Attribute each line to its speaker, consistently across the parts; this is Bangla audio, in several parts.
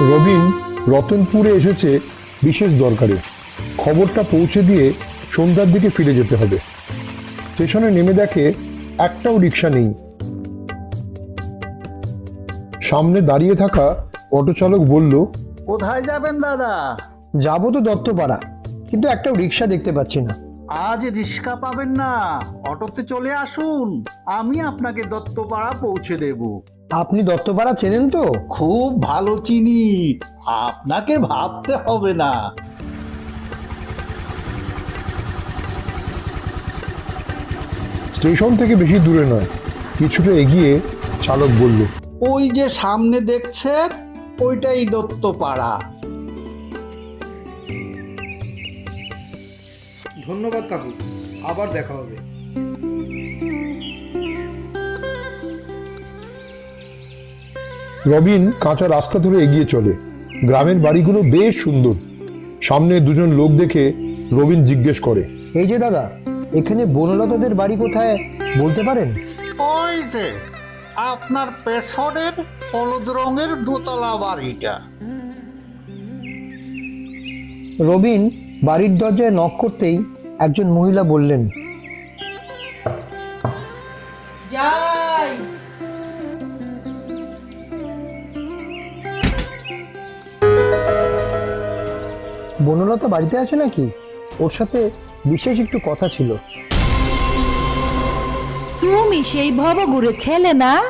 Speaker 1: রবিন রতনপুরে এসেছে বিশেষ দরকারে। খবরটা পৌঁছে দিয়ে সন্ধ্যার দিকে ফিরে যেতে হবে। স্টেশনে নেমে দেখে একটাও রিক্সা নেই। সামনে দাঁড়িয়ে থাকা অটো চালক বলল
Speaker 2: কোথায় যাবেন দাদা?
Speaker 3: যাব তো দত্তপাড়া কিন্তু একটাও রিক্সা দেখতে পাচ্ছি না।
Speaker 2: আজ রিক্সা পাবেন না। অটোতে চলে আসুন। আমি আপনাকে দত্তপাড়া পৌঁছে দেব।
Speaker 3: আপনি দত্তপাড়া চেনেন তো?
Speaker 2: খুব ভালো চিনি। আপনাকে ভাবতে হবে না।
Speaker 1: স্টেশন থেকে বেশি দূরে নয় কিছুটা এগিয়ে চালক বলল
Speaker 2: ওই যে সামনে দেখছেন ওইটাই দত্তপাড়া।
Speaker 4: ধন্যবাদ কাকু আবার দেখা হবে।
Speaker 1: রবিন কাঁচা রাস্তা ধরে এগিয়ে চলে। গ্রামের বাড়িগুলো বেশ সুন্দর। সামনে দুজন লোক দেখে রবিন জিজ্ঞেস করে
Speaker 3: এই যে দাদা এখানে বনলতাদের বাড়ি কোথায় বলতে পারেন?
Speaker 2: ওই যে আপনার পেছনের হলুদ রঙের দোতলা বাড়িটা।
Speaker 3: রবিন বাড়ির দরজায় নক করতেই একজন মহিলা বললেন বনলতা বাড়িতে আছে নাকি? ওর সাথে বিশেষ একটু কথা ছিল।
Speaker 5: তুমি সেই ভবগুড়ে ছেলে না?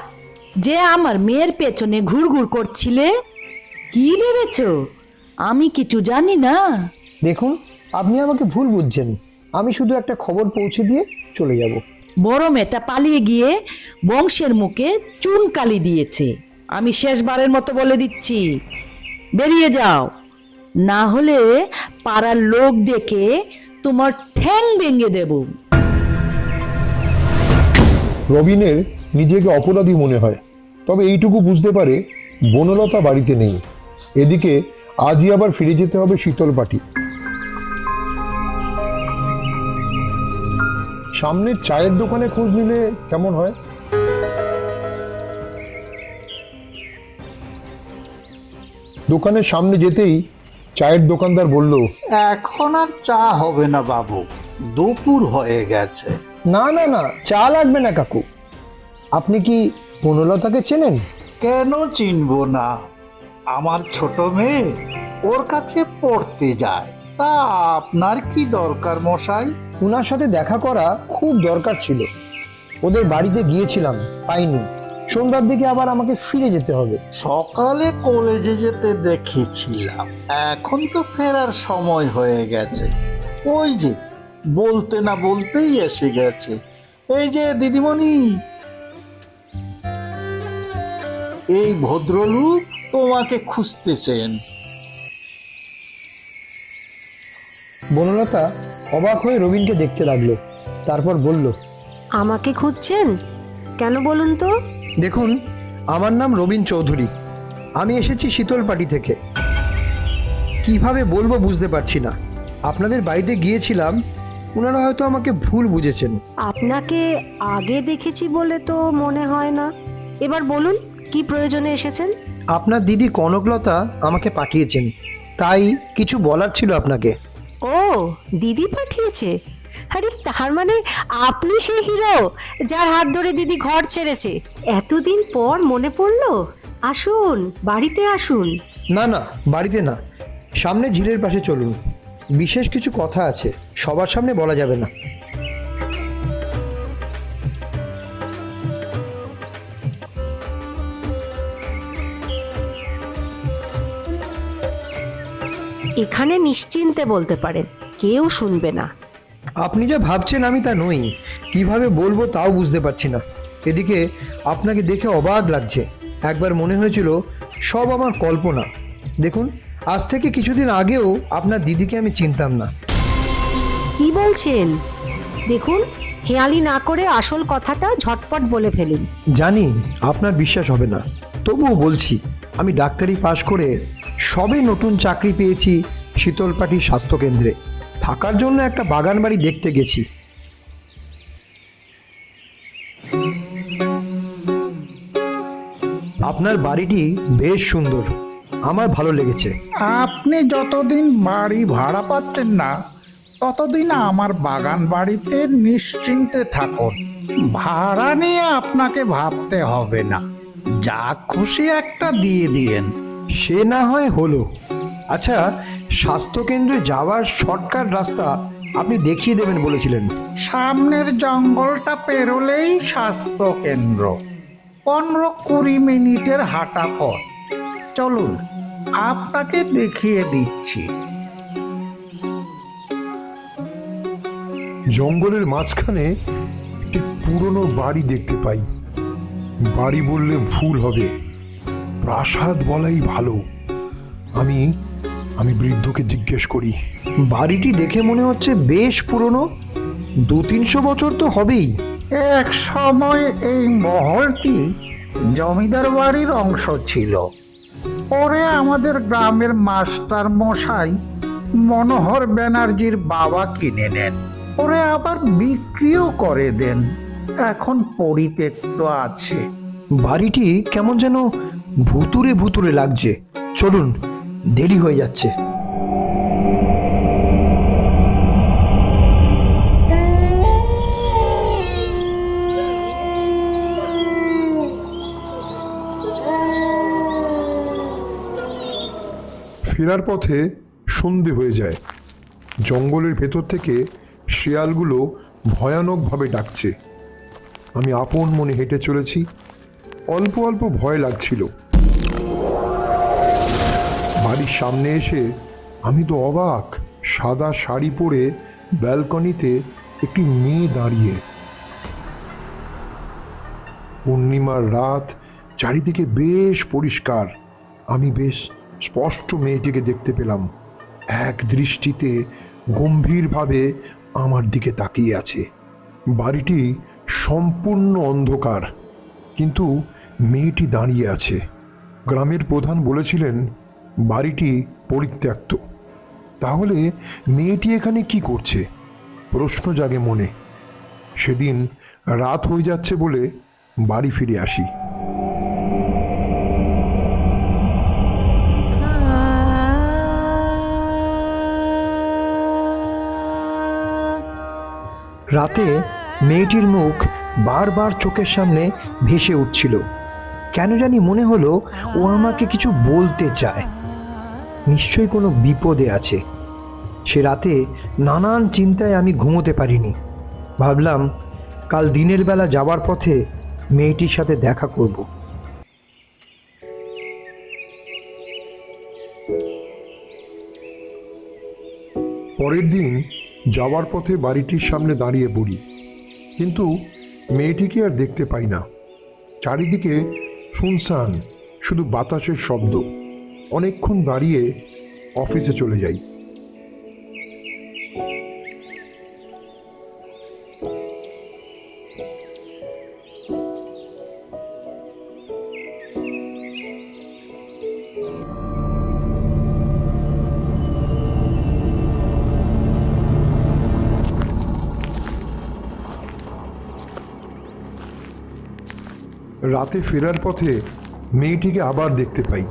Speaker 5: যে আমার মেয়ের পেছনে ঘুরঘুর করছিলে? কি ভেবেছ? আমি কিছু জানি না।
Speaker 3: দেখুন আপনি আমাকে ভুল বুঝছেন। আমি শুধু একটা খবর পৌঁছে দিয়ে চলে যাব।
Speaker 5: বড় মেয়েটা পালিয়ে গিয়ে বংশের মুখে চুন কালি দিয়েছে। আমি শেষবারের মতো বলে দিচ্ছি। বেরিয়ে যাও। না হলে পাড়ার লোক ডেকে তোমার ঠ্যাং ভেঙে দেবো।
Speaker 1: রবিনের নিজেকে অপরাধী মনে হয়। তবে এইটুকু বুঝতে পারে বনলতা বাড়িতে নেই। এদিকে আজই আবার ফিরে যেতে হবে শীতল পাটি সামনে চায়ের দোকানে খোঁজ নিলে কেমন হয়? দোকানের সামনে যেতেই চায়ের দোকানদার বলল
Speaker 2: এখন আর চা হবে না বাবু দুপুর হয়ে গেছে।
Speaker 3: না না না চা লাগবে না কাকু। আপনি কি বনলতাকে চেনেন?
Speaker 2: কেন চিনব না? আমার ছোট মেয়ে ওর কাছে পড়তে যায়। তা আপনার কি দরকার মশাই?
Speaker 3: ওনার সাথে দেখা করা খুব দরকার ছিল। ওদের বাড়িতে গিয়েছিলাম পাইনি। সন্ধ্যার দিকে আবার আমাকে ফিরে যেতে হবে।
Speaker 2: সকালে কলেজে যেতে দেখেছিলাম। এখন তো ফেরার সময় হয়ে গেছে। ওই যে বলতে না বলতেই এসে গেছে। এই যে দিদিমণি। এই ভদ্রলোক তোমাকে খুঁজতেছেন।
Speaker 3: বনলতা অবাক হয়ে রবিনকে দেখতে লাগল। তারপর বলল
Speaker 6: আমাকে খুঁজছেন? কেন বলুন তো?
Speaker 3: দেখুন আমার নাম রবিন চৌধুরী। আমি এসেছি শীতলপাটি থেকে। কীভাবে বলব বুঝতে পারছি না। আপনাদের বাড়িতে গিয়েছিলাম ওনারা হয়তো আমাকে ভুল বুঝেছেন।
Speaker 6: আপনাকে আগে দেখেছি বলে তো মনে হয় না। এবার বলুন কি প্রয়োজনে এসেছেন?
Speaker 3: আপনার দিদি কনকলতা আমাকে পাঠিয়েছেন। তাই কিছু বলার ছিল আপনাকে।
Speaker 6: ও দিদি পাঠিয়েছে? আরে তার মানে আপনি সেই হিরো যার হাত ধরে দিদি ঘর ছেড়েছে। এতদিন পর মনে পড়ল? আসুন বাড়িতে আসুন।
Speaker 3: না না বাড়িতে না। সামনে ঝিলের পাশে চলুন। বিশেষ কিছু কথা আছে সবার সামনে বলা যাবে না।
Speaker 6: এখানে নিশ্চিন্তে বলতে পারেন কেউ শুনবে না।
Speaker 3: আপনি যা ভাবছেন আমি তা নই। কীভাবে বলব তাও বুঝতে পারছি না। এদিকে আপনাকে দেখে অবাক লাগছে। একবার মনে হয়েছিল সব আমার কল্পনা। দেখুন আজ থেকে কিছুদিন আগেও আপনার দিদিকে আমি চিনতাম না।
Speaker 6: কি বলছেন? দেখুন হেয়ালি না করে আসল কথাটা ঝটপট বলে ফেলুন।
Speaker 3: জানি আপনার বিশ্বাস হবে না। তবুও বলছি আমি ডাক্তারি পাশ করে সবে নতুন চাকরি পেয়েছি শীতলপাটি স্বাস্থ্যকেন্দ্রে। থাকার জন্য একটা বাগান বাড়ি দেখতে গেছি। আপনার বাড়িটি বেশ সুন্দর। আমার ভালো লেগেছে।
Speaker 7: আপনি যতদিন বাড়ি ভাড়া পাচ্ছেন না ততদিন আমার বাগান বাড়িতে নিশ্চিন্তে থাকুন। ভাড়া নিয়ে আপনাকে ভাবতে হবে না। যা খুশি একটা দিয়ে দিয়েন।
Speaker 3: সে না হয় হলো। আচ্ছা স্বাস্থ্যকেন্দ্রে যাওয়ার শর্টকাট রাস্তা আপনি দেখিয়ে দেবেন বলেছিলেন।
Speaker 7: সামনের জঙ্গলটা পেরোলেই স্বাস্থ্য কেন্দ্র পনেরো কুড়ি মিনিটের হাঁটা পথ। চলুন আপনাকে দেখিয়ে দিচ্ছি।
Speaker 1: জঙ্গলের মাঝখানে একটি পুরনো বাড়ি দেখতে পাই। বাড়ি বললে ভুল হবে। প্রাসাদ বলাই ভালো। আমি আমি বৃদ্ধকে জিজ্ঞেস করি
Speaker 3: বাড়িটি দেখে মনে হচ্ছে বেশ পুরনো। দু তিনশো বছর তো হবেই।
Speaker 7: এক সময় এই মহলটি জমিদার বাড়ির অংশ ছিল। পরে আমাদের গ্রামের মাস্টার মশাই মনোহর ব্যানার্জির বাবা কিনে নেন। পরে আবার বিক্রিও করে দেন। এখন পরিত্যক্ত আছে।
Speaker 3: বাড়িটি কেমন যেন ভুতুরে ভুতুরে লাগছে। চলুন দেরি হয়ে যাচ্ছে।
Speaker 1: ফেরার পথে সন্ধে হয়ে যায়। জঙ্গলের ভেতর থেকে শেয়ালগুলো ভয়ানকভাবে ডাকছে। আমি আপন মনে হেঁটে চলেছি। অল্প অল্প ভয় লাগছিল। বাড়ির সামনে এসে আমি তো অবাক। সাদা শাড়ি পরে ব্যালকনিতে একটি মেয়ে দাঁড়িয়ে। পূর্ণিমার রাত চারিদিকে বেশ পরিষ্কার। আমি বেশ স্পষ্ট মেয়েটিকে দেখতে পেলাম। এক দৃষ্টিতে গম্ভীরভাবে আমার দিকে তাকিয়ে আছে। বাড়িটি সম্পূর্ণ অন্ধকার, কিন্তু মেয়েটি দাঁড়িয়ে আছে। গ্রামের প্রধান বলেছিলেন বাড়িটি পরিত্যক্ত। তাহলে মেয়েটি এখানে কি করছে? প্রশ্ন জাগে মনে। সেদিন রাত হয়ে যাচ্ছে বলে বাড়ি ফিরে আসি।
Speaker 3: রাতে মেয়েটির মুখ বারবার চোখের সামনে ভেসে উঠছিল। কেন জানি মনে হলো ও আমাকে কিছু বলতে চায়। নিশ্চয়ই কোনো বিপদে আছে। সে রাতে নানান চিন্তায় আমি ঘুমোতে পারিনি। ভাবলাম, কাল দিনের বেলা যাওয়ার পথে মেয়েটির সাথে দেখা করব।
Speaker 1: পরের দিন যাওয়ার পথে বাড়িটির সামনে দাঁড়িয়ে পড়ি। কিন্তু মেয়েটিকে আর দেখতে পাই না। চারিদিকে শুনশান, শুধু বাতাসের শব্দ। অনেকক্ষণ দাঁড়িয়ে অফিসে চলে যাই। রাতে ফেরার পথে মেয়েটিকে আবার দেখতে পাই।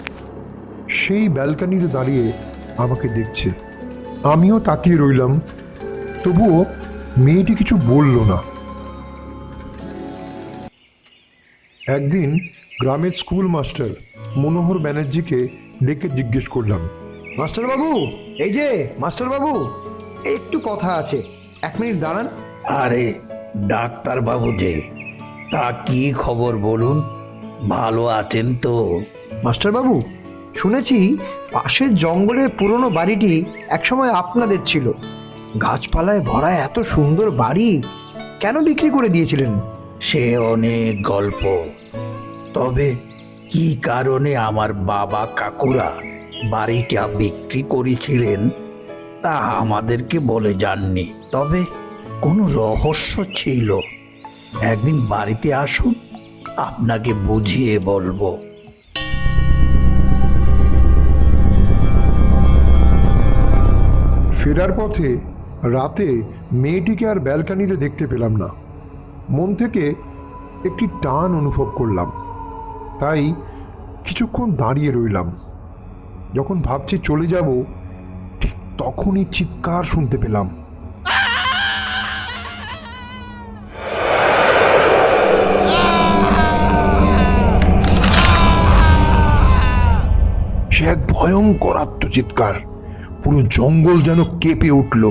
Speaker 1: সেই ব্যালকানিতে দাঁড়িয়ে আমাকে দেখছে। আমিও তাকিয়ে রইলাম তবুও মেয়েটি কিছু বলল না। একদিন গ্রামের স্কুল মাস্টার মনোহর ব্যানার্জিকে ডেকে জিজ্ঞেস করলাম
Speaker 3: মাস্টারবাবু এই যে মাস্টারবাবু একটু কথা আছে এক মিনিট দাঁড়ান।
Speaker 7: আরে ডাক্তার বাবু যে তা কি খবর বলুন? ভালো আছেন তো?
Speaker 3: মাস্টারবাবু শুনেছি পাশের জঙ্গলের পুরনো বাড়িটি একসময় আপনাদের ছিল। গাছপালায় ভরা এত সুন্দর বাড়ি কেন বিক্রি করে দিয়েছিলেন?
Speaker 7: সে অনেক গল্প। তবে কি কারণে আমার বাবা কাকুরা বাড়িটা বিক্রি করেছিলেন তা আমাদেরকে বলে যাননি। তবে কোনো রহস্য ছিল। একদিন বাড়িতে আসুন, আপনাকে বুঝিয়ে বলব।
Speaker 1: ফেরার পথে রাতে মেয়েটিকে আর ব্যালকানিতে দেখতে পেলাম না। মন থেকে একটি টান অনুভব করলাম। তাই কিছুক্ষণ দাঁড়িয়ে রইলাম। যখন ভাবছি চলে যাব, ঠিক তখনই চিৎকার শুনতে পেলাম। সে এক ভয়ঙ্কর আত্মচিৎকার। পুরো জঙ্গল যেন কেঁপে উঠল।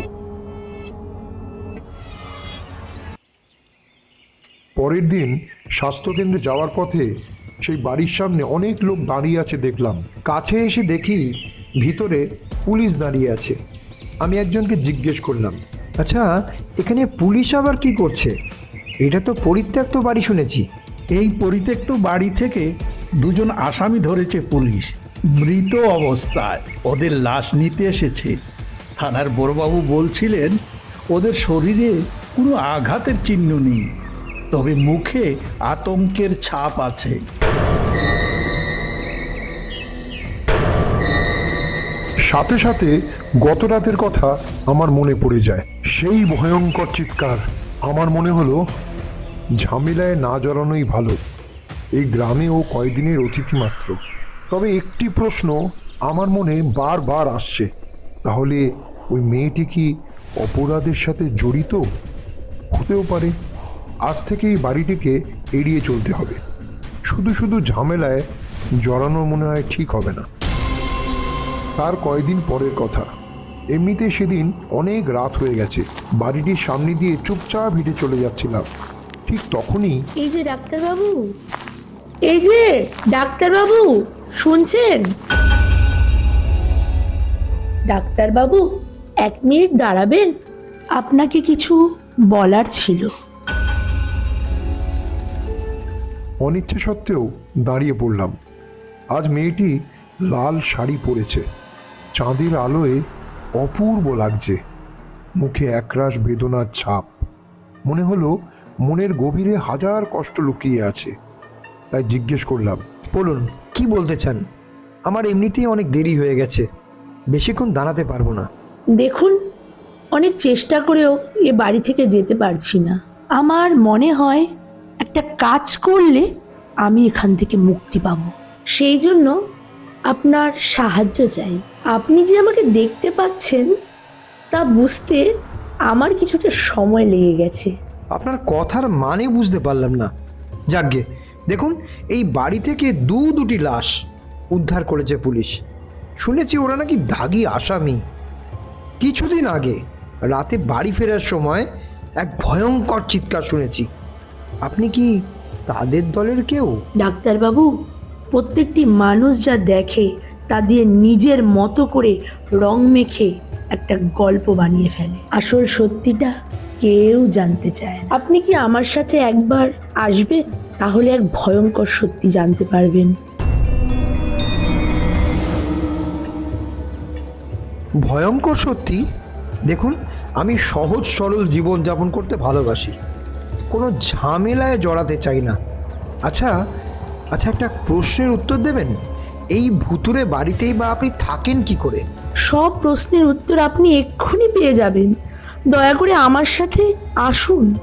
Speaker 1: পরের দিন স্বাস্থ্যকেন্দ্রে যাওয়ার পথে সেই বাড়ির সামনে অনেক লোক দাঁড়িয়ে আছে দেখলাম।
Speaker 3: কাছে এসে দেখি ভিতরে পুলিশ দাঁড়িয়ে আছে। আমি একজনকে জিজ্ঞেস করলাম আচ্ছা এখানে পুলিশ আবার কি করছে? এটা তো পরিত্যক্ত বাড়ি শুনেছি।
Speaker 7: এই পরিত্যক্ত বাড়ি থেকে দুজন আসামি ধরেছে পুলিশ। মৃত অবস্থায় ওদের লাশ নিতে এসেছে। থানার বড়বাবু বলছিলেন, ওদের শরীরে কোনো আঘাতের চিহ্ন নেই, তবে মুখে আতঙ্কের ছাপ আছে।
Speaker 1: সাথে সাথে গত রাতের কথা আমার মনে পড়ে যায়। সেই ভয়ঙ্কর চিৎকার আমার মনে হলো ঝামেলায় না জড়ানোই ভালো। এই গ্রামে ও কয়দিনের অতিথি মাত্র। তবে একটি প্রশ্ন আমার মনে বারবার আসছে। তাহলে ওই মেয়েটি কি অপরাধের সাথে জড়িত? হতেও পারে। আজ থেকেই বাড়িটিকে এড়িয়ে চলতে হবে। শুধু শুধু ঝামেলায় জড়ানো মনে হয় ঠিক হবে না। তার কয়দিন পরের কথা। এমনিতে সেদিন অনেক রাত হয়ে গেছে। বাড়িটির সামনে দিয়ে চুপচাপ হেঁটে চলে যাচ্ছিলাম। ঠিক তখনই
Speaker 8: এই যে ডাক্তারবাবু। এই যে ডাক্তারবাবু। শুনছেন? ডাক্তারবাবু, এক মিনিট দাঁড়াবেন। আপনাকে কিছু বলার ছিল।
Speaker 1: অনিচ্ছে সত্ত্বেও দাঁড়িয়ে পড়লাম। আজ মেয়েটি লাল শাড়ি পরেছে। চাঁদের আলোয় অপূর্ব লাগছে। মুখে একরাশ বেদনার ছাপ। মনে হলো মনের গভীরে হাজার কষ্ট লুকিয়ে আছে। তাই জিজ্ঞেস করলাম
Speaker 3: বলুন কি বলতে চান? আমার এমনিতেই অনেক দেরি হয়ে গেছে। বেশিক্ষণ দাঁড়াতে পারব না।
Speaker 8: দেখুন অনেক চেষ্টা করেও এ বাড়ি থেকে যেতে পারছি না। আমার মনে হয় একটা কাজ করলে আমি এখান থেকে মুক্তি পাব। সেই জন্য আপনার সাহায্য চাই। আপনি যে আমাকে দেখতে পাচ্ছেন তা বুঝতে আমার কিছুটা সময় লেগে গেছে।
Speaker 3: আপনার কথার মানে বুঝতে পারলাম না। যাকগে দেখুন, এই বাড়ি থেকে দু দুটি লাশ উদ্ধার করেছে পুলিশ। শুনেছি ওরা নাকি দাগি আসামি। কিছুদিন আগে, রাতে বাড়ি ফেরার সময় এক ভয়ঙ্কর চিৎকার শুনেছি। আপনি কি তাদের দলের কেউ?
Speaker 8: ডাক্তারবাবু, প্রত্যেকটি মানুষ যা দেখে, তা দিয়ে নিজের মতো করে রং মেখে একটা গল্প বানিয়ে ফেলে। আসল সত্যিটা কেউ জানতে চায় আপনি কি আমার সাথে একবার আসবেন? তাহলে এক ভয়ঙ্কর সত্যি জানতে পারবেন।
Speaker 3: ভয়ঙ্কর সত্যি? দেখুন আমি সহজ সরল জীবন যাপন করতে ভালোবাসি। কোনো ঝামেলায় জড়াতে চাই না। আচ্ছা আচ্ছা একটা প্রশ্নের উত্তর দেবেন? এই ভুতুরে বাড়িতেই বা আপনি থাকেন কি করে?
Speaker 8: সব প্রশ্নের উত্তর আপনি এক্ষুনি পেয়ে যাবেন। দয়া করে আমার সাথে আসুন।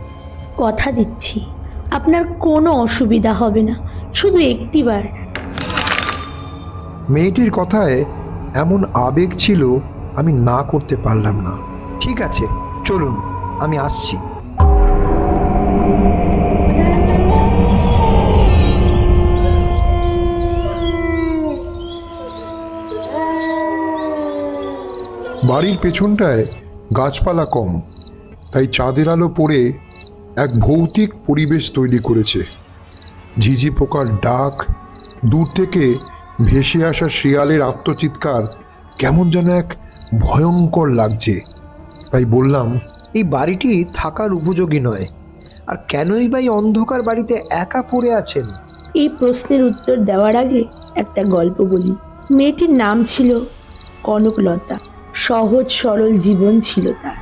Speaker 8: কথা দিচ্ছি। আপনার কোনো অসুবিধা হবে না। শুধু একটিবার।
Speaker 1: মেয়েটির কথায় এমন আবেগ ছিল আমি না করতে পারলাম না।
Speaker 3: ঠিক আছে চলুন আমি আসছি।
Speaker 1: বাড়ির পেছনটায় গাছপালা কম তাই চাঁদের আলো পড়ে এক ভৌতিক পরিবেশ তৈরি করেছে। ঝিঝি পোকার ডাক দূর থেকে ভেসে আসা শিয়ালের আত্মচিৎকার কেমন যেন এক ভয়ঙ্কর লাগছে। তাই বললাম
Speaker 3: এই বাড়িটি থাকার উপযোগী নয়। আর কেনই বা এই অন্ধকার বাড়িতে একা পড়ে আছেন?
Speaker 8: এই প্রশ্নের উত্তর দেওয়ার আগে একটা গল্প বলি। মেয়েটির নাম ছিল কনকলতা। সহজ সরল জীবন ছিল তার।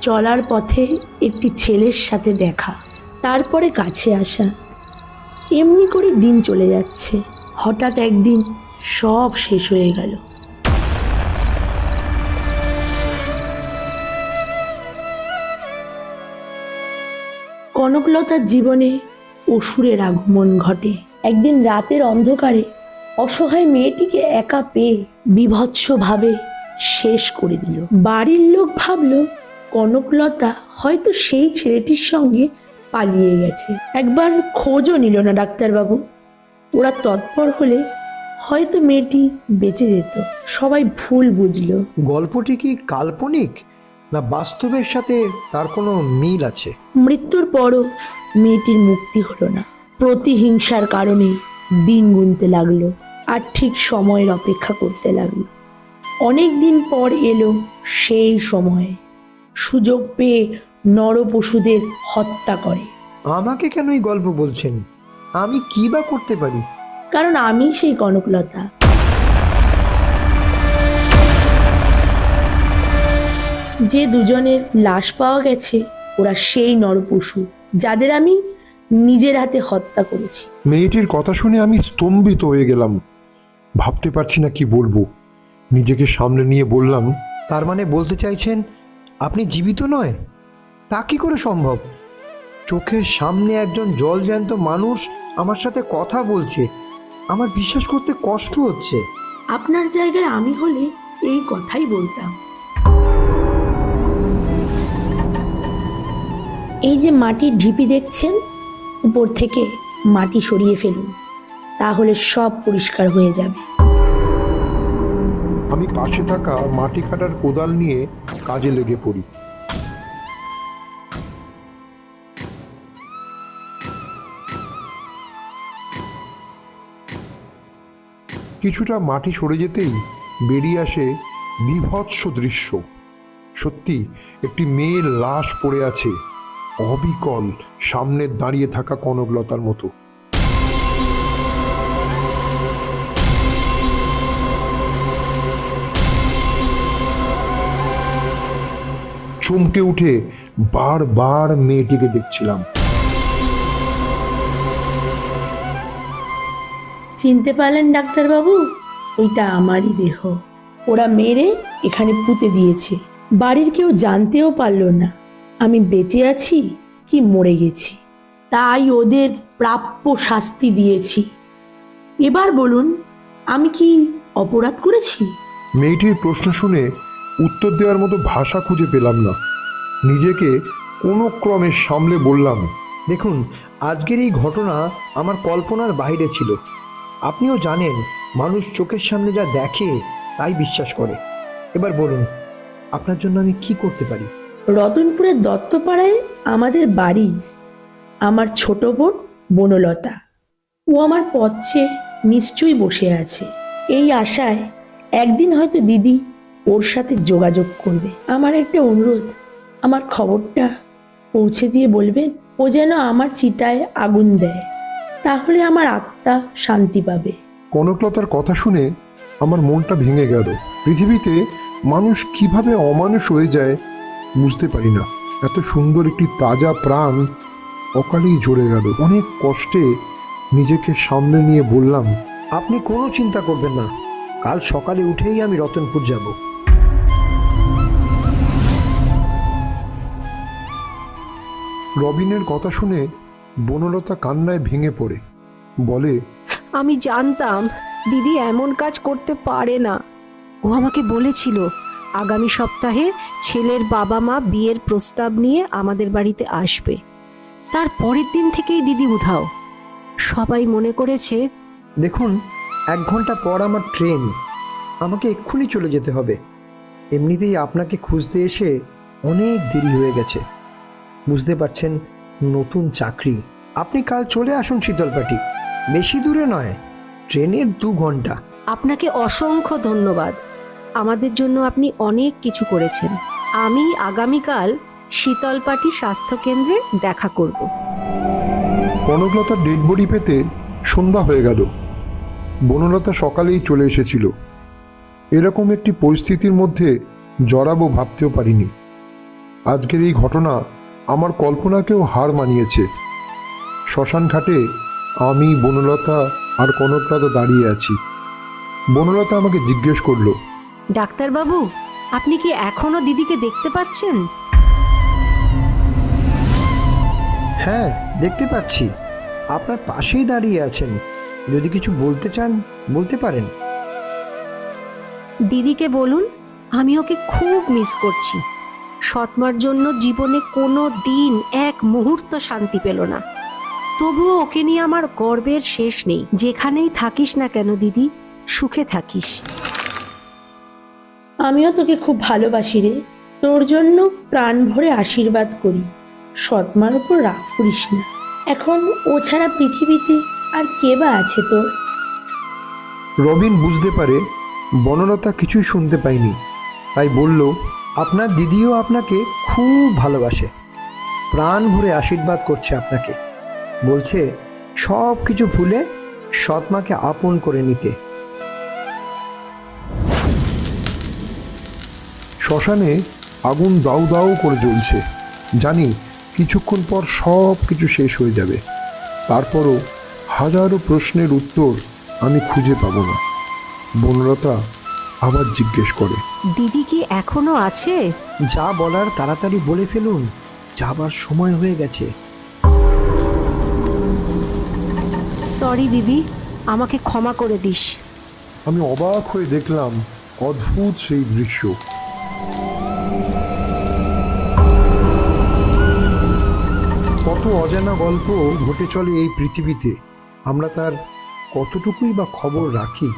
Speaker 8: চলার পথে একটি ছেলের সাথে দেখা, তারপরে কাছে আসা। এমনি করে দিন চলে যাচ্ছে। হঠাৎ একদিন সব শেষ হয়ে গেল। কনকলতার জীবনে অসুরের আগমন ঘটে। একদিন রাতের অন্ধকারে অসহায় মেয়েটিকে একা পেয়ে বিভৎসভাবে শেষ করে দিল। বাড়ির লোক ভাবলো কনকলতা হয়তো সেই ছেলেটির সঙ্গে পালিয়ে গেছে। একবার খোঁজও নিল না ডাক্তারবাবু। ওরা তৎপর হলে হয়তো মেয়েটি বেঁচে যেত। সবাই ভুল বুঝলো।
Speaker 3: গল্পটি কি কাল্পনিক না বাস্তবের সাথে তার কোনো মিল আছে?
Speaker 8: মৃত্যুর পরও মেয়েটির মুক্তি হলো না। প্রতিহিংসার কারণে দিন গুনতে লাগল আর ঠিক সময়ের অপেক্ষা করতে লাগল। অনেক দিন পর এলো সেই সময়ে। সুযোগ পেয়ে নর পশুদের হত্যা করে।
Speaker 3: আমাকে কেন এই গল্প বলছেন? আমি কি বা করতে পারি?
Speaker 8: কারণ আমি সেই কনকলতা। যে দুজনের লাশ পাওয়া গেছে ওরা সেই নরপশু যাদের আমি নিজের হাতে হত্যা করেছি।
Speaker 1: মেয়েটির কথা শুনে আমি স্তম্ভিত হয়ে গেলাম। ভাবতে পারছি না কি বলব। নিজেকে সামনে নিয়ে বললাম
Speaker 3: তার মানে বলতে চাইছেন আপনি জীবিত নয়? তা কি করে সম্ভব? চোখের সামনে একজন জলজ্যান্ত মানুষ আমার সাথে কথা বলছে। আমার বিশ্বাস করতে কষ্ট হচ্ছে।
Speaker 8: আপনার জায়গায় আমি হলে এই কথাই বলতাম। এই যে মাটির ঢিপি দেখছেন উপর থেকে মাটি সরিয়ে ফেলুন তাহলে সব পরিষ্কার হয়ে যাবে।
Speaker 1: আমি পাশে থাকা মাটি কাটার কোদাল নিয়ে কাজে লেগে পড়ি। কিছুটা মাটি সরে যেতেই বেরিয়ে আসে বিভৎস দৃশ্য। সত্যি, একটি মেয়ের লাশ পড়ে আছে অবিকল সামনে দাঁড়িয়ে থাকা কনকলতার মতো। চমকে উঠে বারবার মেয়েটিকে দেখছিলাম।
Speaker 8: চিনতে পারলেন ডাক্তারবাবু? ওইটা আমারই দেহ। ওরা মেরে এখানে পুঁতে দিয়েছে। বাড়ির কেউ জানতেও পারল না আমি বেঁচে আছি কি মরে গেছি। তাই ওদের প্রাপ্য শাস্তি দিয়েছি। এবার বলুন আমি কি অপরাধ করেছি?
Speaker 1: মেয়েটির প্রশ্ন শুনে উত্তর দেওয়ার মতো ভাষা খুঁজে পেলাম না। নিজেকে কোনো ক্রমে সামলে বললাম
Speaker 3: দেখুন আজকের এই ঘটনা আমার কল্পনার বাইরে ছিল। আপনিও জানেন মানুষ চোখের সামনে যা দেখে তাই বিশ্বাস করে। এবার বলুন আপনার জন্য আমি কি করতে পারি?
Speaker 8: রতনপুরের দত্তপাড়ায় আমাদের বাড়ি। আমার ছোট বোন বনলতা। ও আমার পথে নিশ্চয়ই বসে আছে। এই আশায় একদিন হয়তো দিদি ওর সাথে যোগাযোগ করবে। আমার একটা অনুরোধ, আমার খবরটা পৌঁছে দিয়ে বলবেন, ও যেন আমার চিতায় আগুন দেয়, তাহলে আমার আত্মা শান্তি পাবে।
Speaker 1: কনকলতার কথা শুনে আমার মনটা ভেঙে গেল। পৃথিবীতে মানুষ কীভাবে অমানুষ হয়ে যায় বুঝতে পারি না। এত সুন্দর একটি তাজা প্রাণ অকালেই ঝরে গেল। অনেক কষ্টে নিজেকে সামনে নিয়ে বললাম,
Speaker 3: আপনি কোনো চিন্তা করবেন না। কাল সকালে উঠেই আমি রতনপুর যাব।
Speaker 1: রবিনের কথা শুনে বনলতা কান্নায় ভেঙে পড়ে। বলে
Speaker 6: আমি জানতাম দিদি এমন কাজ করতে পারে না। ও আমাকে বলেছিল আগামী সপ্তাহে ছেলের বাবা মা বিয়ের প্রস্তাব নিয়ে আমাদের বাড়িতে আসবে। তার পরের দিন থেকেই দিদি উধাও। সবাই মনে করেছে
Speaker 3: দেখুন এক ঘণ্টা পর আমার ট্রেন। আমাকে এক্ষুনি চলে যেতে হবে। এমনিতেই আপনাকে খুঁজতে এসে অনেক দেরি হয়ে গেছে। বুঝতে পারছেন নতুন চাকরি। আপনি কাল চলে আসুন শীতলপাটি। বেশি দূরে নয় ট্রেনের দু ঘণ্টা।
Speaker 6: আপনাকে অসংখ্য ধন্যবাদ। আমাদের জন্য আপনি অনেক কিছু করেছেন। আমি আগামীকাল শীতলপাটি স্বাস্থ্যকেন্দ্রে দেখা করব।
Speaker 1: কনকলতার ডেড বডি পেতে সন্ধ্যা হয়ে গেল। বনলতা সকালেই চলে এসেছিল। এরকম একটি পরিস্থিতির মধ্যে জড়াবো ভাবতেও পারিনি। আজকের এই ঘটনা আমার কল্পনাকেও হার মানিয়েছে। শ্মশান ঘাটে আমি বনলতা আর কনকলতা দাঁড়িয়ে আছি। বনলতা আমাকে জিজ্ঞেস করল
Speaker 6: ডাক্তারবাবু আপনি কি এখনও দিদিকে দেখতে পাচ্ছেন?
Speaker 3: হ্যাঁ দেখতে পাচ্ছি। আপনার পাশেই দাঁড়িয়ে আছেন। যদি কিছু বলতে চান বলতে পারেন।
Speaker 6: দিদিকে বলুন আমি ওকে খুব মিস করছি। সৎমার জন্য জীবনে কোনো দিন এক মুহূর্ত শান্তি পেল না। তবুও ওকে নিয়ে আমার গর্বের শেষ নেই। যেখানেই থাকিস না কেন দিদি? সুখে থাকিস।
Speaker 8: আমিও তোকে খুব ভালোবাসি রে। তোর জন্য প্রাণ ভরে আশীর্বাদ করি। সৎমার উপর রাগ করিস না। এখন ও ছাড়া পৃথিবীতে আর কে বা আছে তোর?
Speaker 3: রবিন বুঝতে পারে বনলতা কিছুই শুনতে পায়নি। তাই বলল আপনার দিদিও আপনাকে খুব ভালোবাসে। প্রাণ ভরে আশীর্বাদ করছে আপনাকে। বলছে, সব কিছু ভুলে সৎমাকে আপন করে নিতে।
Speaker 1: শ্মশানে আগুন দাউ দাউ করে জ্বলছে। জানি কিছুক্ষণ পর সব কিছু শেষ হয়ে যাবে। তারপরও হাজারো প্রশ্নের উত্তর আমি খুঁজে পাবো না। বনলতা আবার জিজ্ঞেস করে।
Speaker 6: দিদি কি এখনও আছে?
Speaker 3: যা বলার তাড়াতাড়ি বলে ফেলুন যাবার সময় হয়ে গেছে।
Speaker 6: সরি দিদি আমাকে ক্ষমা করে দিস।
Speaker 1: আমি অবাক হয়ে দেখলাম অদ্ভুত সেই দৃশ্য। কত অজানা গল্প ঘটে চলে এই পৃথিবীতে। আমরা তার কতটুকুই বা খবর রাখি?